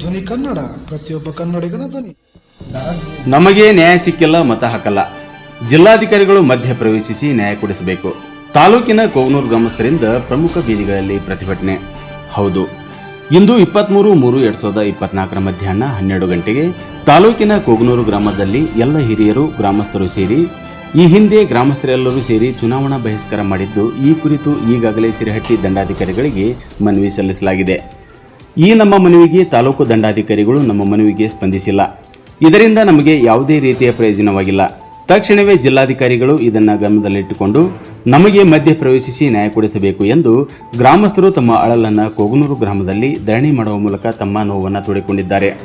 ಧ್ವನಿ ಕನ್ನಡ, ಪ್ರತಿಯೊಬ್ಬ ಕನ್ನಡಿಗನ ಧ್ವನಿ. ನಮಗೆ ನ್ಯಾಯ ಸಿಕ್ಕಿಲ್ಲ, ಮತ ಹಾಕಲ್ಲ. ಜಿಲ್ಲಾಧಿಕಾರಿಗಳು ಮಧ್ಯ ಪ್ರವೇಶಿಸಿ ನ್ಯಾಯ ಕೊಡಿಸಬೇಕು. ತಾಲೂಕಿನ ಕೋಗನೂರು ಗ್ರಾಮಸ್ಥರಿಂದ ಪ್ರಮುಖ ಬೀದಿಗಳಲ್ಲಿ ಪ್ರತಿಭಟನೆ. ಹೌದು, ಇಂದು ಇಪ್ಪತ್ಮೂರು ಮೂರು ಎರಡು ಸಾವಿರದ ಇಪ್ಪತ್ನಾಲ್ಕರ ಮಧ್ಯಾಹ್ನ ಹನ್ನೆರಡು ಗಂಟೆಗೆ ತಾಲೂಕಿನ ಕೋಗನೂರು ಗ್ರಾಮದಲ್ಲಿ ಎಲ್ಲ ಹಿರಿಯರು, ಗ್ರಾಮಸ್ಥರು ಸೇರಿ, ಈ ಹಿಂದೆ ಗ್ರಾಮಸ್ಥರೆಲ್ಲರೂ ಸೇರಿ ಚುನಾವಣಾ ಬಹಿಷ್ಕಾರ ಮಾಡಿದ್ದು ಈ ಕುರಿತು ಈಗಾಗಲೇ ಸಿರಹಟ್ಟಿ ದಂಡಾಧಿಕಾರಿಗಳಿಗೆ ಮನವಿ ಸಲ್ಲಿಸಲಾಗಿದೆ. ಈ ನಮ್ಮ ಮನವಿಗೆ ತಾಲೂಕು ದಂಡಾಧಿಕಾರಿಗಳು ನಮ್ಮ ಮನವಿಗೆ ಸ್ಪಂದಿಸಿಲ್ಲ. ಇದರಿಂದ ನಮಗೆ ಯಾವುದೇ ರೀತಿಯ ಪ್ರಯೋಜನವಾಗಿಲ್ಲ. ತಕ್ಷಣವೇ ಜಿಲ್ಲಾಧಿಕಾರಿಗಳು ಇದನ್ನು ಗಮನದಲ್ಲಿಟ್ಟುಕೊಂಡು ನಮಗೆ ಮಧ್ಯ ಪ್ರವೇಶಿಸಿ ನ್ಯಾಯ ಕೊಡಿಸಬೇಕು ಎಂದು ಗ್ರಾಮಸ್ಥರು ತಮ್ಮ ಅಳಲನ್ನು ಕೋಗನೂರು ಗ್ರಾಮದಲ್ಲಿ ಧರಣಿ ಮಾಡುವ ಮೂಲಕ ತಮ್ಮ ನೋವನ್ನು ತೋಡಿಕೊಂಡಿದ್ದಾರೆ.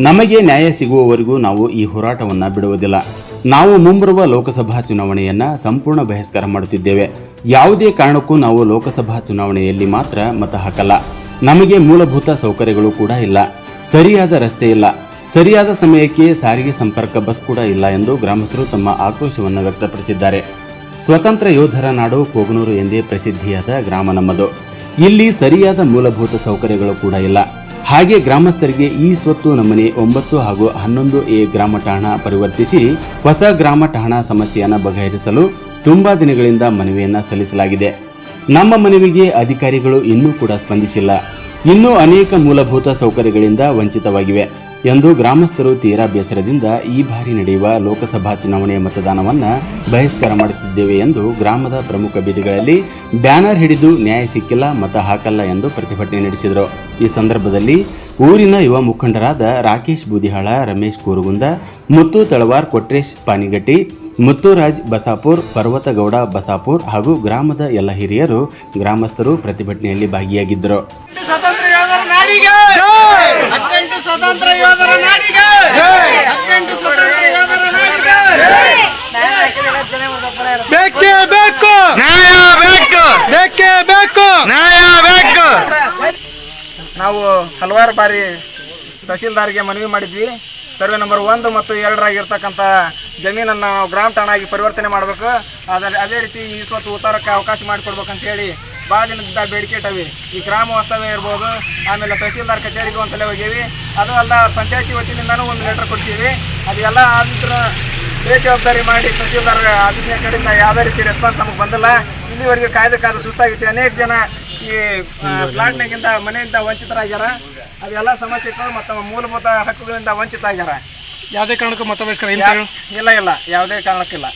ನಮಗೆ ನ್ಯಾಯ ಸಿಗುವವರೆಗೂ ನಾವು ಈ ಹೋರಾಟವನ್ನು ಬಿಡುವುದಿಲ್ಲ. ನಾವು ಮುಂಬರುವ ಲೋಕಸಭಾ ಚುನಾವಣೆಯನ್ನು ಸಂಪೂರ್ಣ ಬಹಿಷ್ಕಾರ ಮಾಡುತ್ತಿದ್ದೇವೆ. ಯಾವುದೇ ಕಾರಣಕ್ಕೂ ನಾವು ಲೋಕಸಭಾ ಚುನಾವಣೆಯಲ್ಲಿ ಮಾತ್ರ ಮತ ಹಾಕಲ್ಲ. ನಮಗೆ ಮೂಲಭೂತ ಸೌಕರ್ಯಗಳು ಕೂಡ ಇಲ್ಲ. ಸರಿಯಾದ ರಸ್ತೆ ಇಲ್ಲ. ಸರಿಯಾದ ಸಮಯಕ್ಕೆ ಸಾರಿಗೆ ಸಂಪರ್ಕ ಬಸ್ ಕೂಡ ಇಲ್ಲ ಎಂದು ಗ್ರಾಮಸ್ಥರು ತಮ್ಮ ಆಕ್ರೋಶವನ್ನು ವ್ಯಕ್ತಪಡಿಸಿದ್ದಾರೆ. ಸ್ವತಂತ್ರ ಯೋಧರ ನಾಡು ಕೋಗನೂರು ಎಂದೇ ಪ್ರಸಿದ್ಧಿಯಾದ ಗ್ರಾಮ ನಮ್ಮದು. ಇಲ್ಲಿ ಸರಿಯಾದ ಮೂಲಭೂತ ಸೌಕರ್ಯಗಳು ಕೂಡ ಇಲ್ಲ. ಹಾಗೆ ಗ್ರಾಮಸ್ಥರಿಗೆ ಈ ಸ್ವತ್ತು ನಮ್ಮನೆ ಒಂಬತ್ತು ಹಾಗೂ ಹನ್ನೊಂದು ಎ ಗ್ರಾಮ ಠಾಣಾ ಪರಿವರ್ತಿಸಿ ಹೊಸ ಗ್ರಾಮ ಠಾಣಾ ಸಮಸ್ಯೆಯನ್ನು ಬಗೆಹರಿಸಲು ತುಂಬಾ ದಿನಗಳಿಂದ ಮನವಿಯನ್ನು ಸಲ್ಲಿಸಲಾಗಿದೆ. ನಮ್ಮ ಮನವಿಗೆ ಅಧಿಕಾರಿಗಳು ಇನ್ನೂ ಕೂಡ ಸ್ಪಂದಿಸಿಲ್ಲ. ಇನ್ನೂ ಅನೇಕ ಮೂಲಭೂತ ಸೌಕರ್ಯಗಳಿಂದ ವಂಚಿತವಾಗಿವೆ ಎಂದು ಗ್ರಾಮಸ್ಥರು ತೀರಾ ಬೇಸರದಿಂದ ಈ ಬಾರಿ ನಡೆಯುವ ಲೋಕಸಭಾ ಚುನಾವಣೆಯ ಮತದಾನವನ್ನು ಬಹಿಷ್ಕಾರ ಮಾಡುತ್ತಿದ್ದೇವೆ ಎಂದು ಗ್ರಾಮದ ಪ್ರಮುಖ ಬೀದಿಗಳಲ್ಲಿ ಬ್ಯಾನರ್ ಹಿಡಿದು ನ್ಯಾಯ ಸಿಕ್ಕಿಲ್ಲ, ಮತ ಹಾಕಲ್ಲ ಎಂದು ಪ್ರತಿಭಟನೆ ನಡೆಸಿದರು. ಈ ಸಂದರ್ಭದಲ್ಲಿ ಊರಿನ ಯುವ ಮುಖಂಡರಾದ ರಾಕೇಶ್ ಬೂದಿಹಾಳ, ರಮೇಶ್ ಕೂರುಗುಂದ, ಮುತ್ತು ತಳವಾರ್ ಕೊಟ್ರೇಶ್ ಪಾನಿಗಟ್ಟಿ ಮುತ್ತುರಾಜ್ ಬಸಾಪುರ್ ಪರ್ವತಗೌಡ ಬಸಾಪುರ್ ಹಾಗೂ ಗ್ರಾಮದ ಎಲ್ಲ ಹಿರಿಯರು ಗ್ರಾಮಸ್ಥರು ಪ್ರತಿಭಟನೆಯಲ್ಲಿ ಭಾಗಿಯಾಗಿದ್ದರು. ಸ್ವತಂತ್ರ ಯೋಧರ ನಾಡಿಗೆ! ಹದಿನೆಂಟು ಸ್ವತಂತ್ರ ಯೋಧರ ನಾಡಿಗೆ! ಹದಿನೆಂಟು ಸ್ವತಂತ್ರ ಯೋಧರ ನಾಡಿಗೆ! ಬೇಕೇ ಬೇಕು! ನ್ಯಾಯ ಬೇಕು! ಬೇಕೇ ಬೇಕು! ನ್ಯಾಯ ಬೇಕು! ನಾವು ಹಲವಾರು ಬಾರಿ ತಹಸೀಲ್ದಾರ್ಗೆ ಮನವಿ ಮಾಡಿದ್ವಿ. ಸರ್ವೆ ನಂಬರ್ ಒಂದು ಮತ್ತು ಎರಡರಾಗಿರ್ತಕ್ಕಂಥ ಜಮೀನನ್ನು ಗ್ರಾಮ ಠಾಣಾಗಿ ಪರಿವರ್ತನೆ ಮಾಡಬೇಕು. ಆದರೆ ಅದೇ ರೀತಿ ಈ ಸ್ವತ್ತು ಉತ್ತಾರಕ್ಕೆ ಅವಕಾಶ ಮಾಡಿಕೊಡ್ಬೇಕಂತ ಹೇಳಿ ಭಾಳ ದಿನದಿಂದ ಬೇಡಿಕೆ ಇಟ್ಟವಿ. ಈ ಗ್ರಾಮ ವಾಸ್ತವ್ಯ ಇರ್ಬೋದು ಆಮೇಲೆ ತಹಸೀಲ್ದಾರ್ ಕಚೇರಿಗೂ ಅಂತಲೇ ಹೋಗೀವಿ. ಅದು ಅಲ್ಲ ಪಂಚಾಯತಿ ವತಿಯಿಂದನೂ ಒಂದು ಲೆಟರ್ ಕೊಡ್ತೀವಿ ಅದೆಲ್ಲ ಆದ ಬೇಜವಾಬ್ದಾರಿ ಮಾಡಿ ತಹಸೀಲ್ದಾರ್ ಆಫೀಸಿನ ಕಡೆಯಿಂದ ಯಾವುದೇ ರೀತಿ ರೆಸ್ಪಾನ್ಸ್ ನಮಗೆ ಬಂದಿಲ್ಲ. ಇಲ್ಲಿವರೆಗೆ ಕಾಯ್ದೆ ಕಾದು ಸುಸ್ತಾಗಿತ್ತು. ಅನೇಕ ಜನ ಈ ಪ್ಲಾಟ್ನಾಗಿಂದ ಮನೆಯಿಂದ ವಂಚಿತರಾಗ್ಯಾರ. ಅದೆಲ್ಲ ಸಮಸ್ಯೆಗಳು ಮತ್ತು ತಮ್ಮ ಮೂಲಭೂತ ಹಕ್ಕುಗಳಿಂದ ವಂಚಿತ ಆಗ್ಯಾರ ಯಾವುದೇ ಕಾರಣಕ್ಕೂ ಮತ ಬಹಿಷ್ಕಾರ ಇಲ್ಲ ಇಲ್ಲ ಇಲ್ಲ. ಯಾವುದೇ ಕಾರಣಕ್ಕಿಲ್ಲ.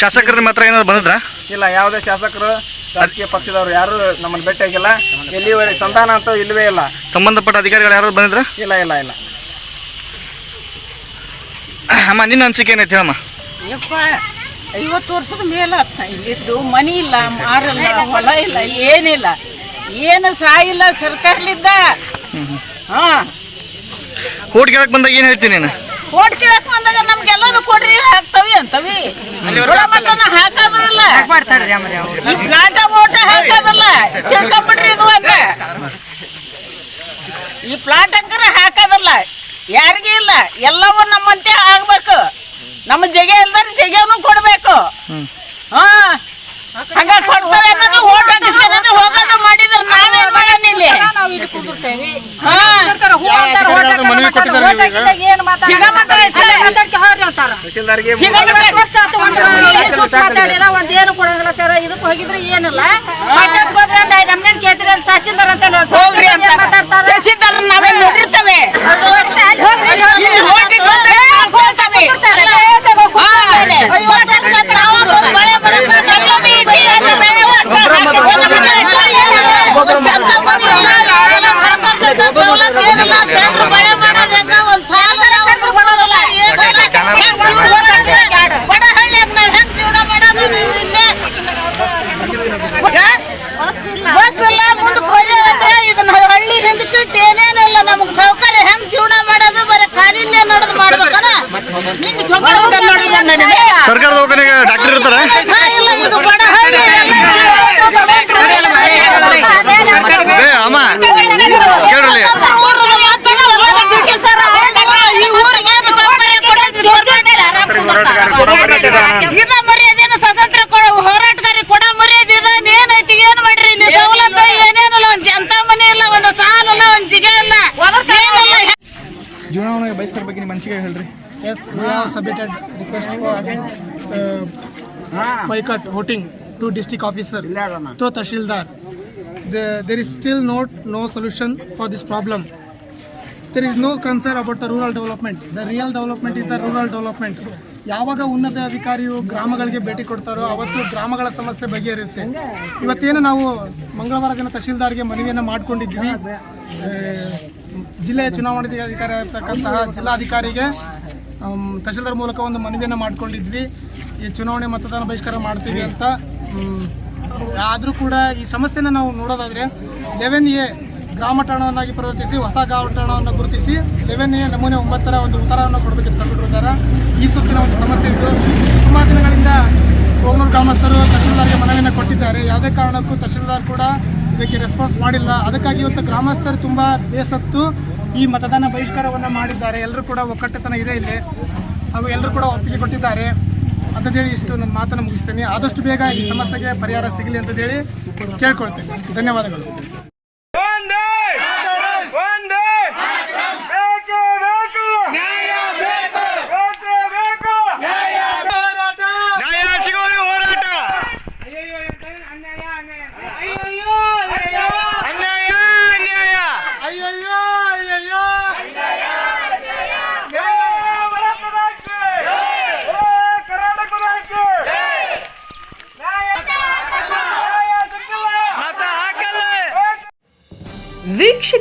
ಶಾಸಕರ ಮಾತ್ರ ಏನಾದ್ರು ಬಂದಿದ್ರಾ? ಇಲ್ಲ ಯಾವುದೇ ಶಾಸಕರು ರಾಜಕೀಯ ಪಕ್ಷದವರು ಯಾರು ನಮ್ಮನ್ನು ಭೇಟಿಯಾಗಿಲ್ಲ. ಎಲ್ಲಿವರೆಗೆ ಸಂಧಾನ ಅಂತ ಇಲ್ಲವೇ ಇಲ್ಲ. ಸಂಬಂಧಪಟ್ಟ ಅಧಿಕಾರಿಗಳು ಯಾರು ಬಂದಿದ್ರ? ಇಲ್ಲ ಇಲ್ಲ ಇಲ್ಲ. ಅಮ್ಮ ನಿನ್ನ ಅನ್ಸಿಕೆ ಏನೈತಿ ಅಮ್ಮ ಯಪ್ಪ ಐವತ್ತು ವರ್ಷದ ಮೇಲೆ ಇಲ್ಲಿದ್ದು ಮನಿ ಇಲ್ಲ ಮಾರಲ್ಲ ಹೊಲ ಇಲ್ಲ ಏನಿಲ್ಲ. ಏನು ಸಾಯಿಲ್ಲ ಸರ್ಕಾರಲಿದ್ದ ಹಾ. ಓಟ್ ಕೇಳಕ್ ಬಂದಾಗ ಏನು ಹೇಳ್ತೀನಿ ನೀನು? ಓಟ್ ಕೇಳಕ್ ಬಂದಾಗ ನಮ್ಗೆಲ್ಲದು ಕೊಡ್ರಿ ಹಾಕ್ತವಿ ಅಂತವಿ. ಹಾಕೋದ್ರಲ್ಲ ಈ ಪ್ಲಾಟ ಮೋಟ ಹಾಕೋದಲ್ಲ ತಿಳ್ಕೊಂಬಿಡ್ರಿ ಇದು ಅಂತ. ಈ ಪ್ಲಾಟ್ ಅಂಕರ ಹಾಕೋದಲ್ಲ ಯಾರಿಗೂ ಇಲ್ಲ. ಎಲ್ಲವೂ ನಮ್ಮಂತೆ ಆಗ್ಬೇಕು. ನಮ್ಮ ಜಗೆ ತಹಸೀಲ್ದಾರ್ಗೆ ಒಂದೇನು ಕೊಡಂಗಿಲ್ಲ ಸರ್. ಇದಕ್ಕೆ ಹೋಗಿದ್ರೆ ಏನಿಲ್ಲ. ನಮ್ಗೇನ್ ಹೋದ್ರೆ ಒಂದ್ ಐದ್ ನಮ್ನೇನ್ ಕೇಳ್ತೀರಿ ಅಂತ ತಹಸೀಲ್ದಾರ್ ಅಂತ. ಹೋಗ್ರಿ ಸರ್ಕಾರ ದವಾಖಾನೆಗೆ ಡಾಕ್ಟರ್ ಇರ್ತಾರೆ? ಅಮ್ಮ ಕೊಡ ಮರ್ಯಾದೆ ಮಾಡ್ರಿ ಬಯಸ್ಕರ ಬಗ್ಗೆ ನಿಮ್ಮ ಮನಸ್ಸಿಗೆ ಹೇಳ್ರಿ. Yes, we have submitted request for uh, boycott voting to district officer through Tashildar. The, there is still no, no solution for this problem. There is no concern about the rural development. The real development is the rural development. ಯಾವಾಗ ಉನ್ನತ ಅಧಿಕಾರಿಯು ಗ್ರಾಮಗಳಿಗೆ ಭೇಟಿ ಕೊಡ್ತಾರೋ ಅವತ್ತು ಗ್ರಾಮಗಳ ಸಮಸ್ಯೆ ಬಗೆಹರಿಯುತ್ತೆ ಇವತ್ತೇನು ನಾವು ಮಂಗಳವಾರ ದಿನ ತಹಶೀಲ್ದಾರ್ಗೆ ಮನವಿಯನ್ನು ಮಾಡಿಕೊಂಡಿದ್ವಿ ಜಿಲ್ಲೆಯ ಚುನಾವಣಾಧಿಕಾರಿ ಆಗಿರ್ತಕ್ಕಂತಹ ಜಿಲ್ಲಾಧಿಕಾರಿಗೆ ತಹಶೀಲ್ದಾರ್ ಮೂಲಕ ಒಂದು ಮನವಿಯನ್ನು ಮಾಡಿಕೊಂಡಿದ್ವಿ. ಈ ಚುನಾವಣೆ ಮತದಾನ ಬಹಿಷ್ಕಾರ ಮಾಡ್ತೀವಿ ಅಂತ. ಆದರೂ ಕೂಡ ಈ ಸಮಸ್ಯೆನ ನಾವು ನೋಡೋದಾದರೆ ಲೆವೆನ್ ಎ ಗ್ರಾಮ ಠಾಣವನ್ನಾಗಿ ಪರಿವರ್ತಿಸಿ, ಹೊಸ ಗ್ರಾಮ ಠಾಣವನ್ನು ಗುರುತಿಸಿ, ಲೆವೆನ್ ಎ ನಮೂನೆ ಒಂಬತ್ತರ ಒಂದು ಉತ್ತರವನ್ನು ಕೊಡಬೇಕಿತ್ತು ಕಂಡು ಈ ಸುತ್ತಿನ ಒಂದು ಸಮಸ್ಯೆ ಇದ್ದು ಸುಮಾರು ದಿನಗಳಿಂದ ಕೋಮೂರು ಗ್ರಾಮಸ್ಥರು ತಹಶೀಲ್ದಾರ್ಗೆ ಮನವಿಯನ್ನು ಕೊಟ್ಟಿದ್ದಾರೆ. ಯಾವುದೇ ಕಾರಣಕ್ಕೂ ತಹಶೀಲ್ದಾರ್ ಕೂಡ ಇದಕ್ಕೆ ರೆಸ್ಪಾನ್ಸ್ ಮಾಡಿಲ್ಲ. ಅದಕ್ಕಾಗಿ ಇವತ್ತು ಗ್ರಾಮಸ್ಥರು ತುಂಬ ಬೇಸತ್ತು ಈ ಮತದಾನ ಬಹಿಷ್ಕಾರವನ್ನು ಮಾಡಿದ್ದಾರೆ. ಎಲ್ಲರೂ ಕೂಡ ಒಕ್ಕಟ್ಟತನ ಇದೆ ಇಲ್ಲಿ. ಹಾಗೂ ಎಲ್ಲರೂ ಕೂಡ ಒಪ್ಪಿಗೆ ಕೊಟ್ಟಿದ್ದಾರೆ. ಅಂತ ಹೇಳಿ ಇಷ್ಟು ನನ್ನ ಮಾತನ್ನು ಮುಗಿಸ್ತೇನೆ. ಆದಷ್ಟು ಬೇಗ ಈ ಸಮಸ್ಯೆಗೆ ಪರಿಹಾರ ಸಿಗಲಿ ಅಂತ ಹೇಳಿ ಕೇಳ್ಕೊಳ್ತೇನೆ. ಧನ್ಯವಾದಗಳು.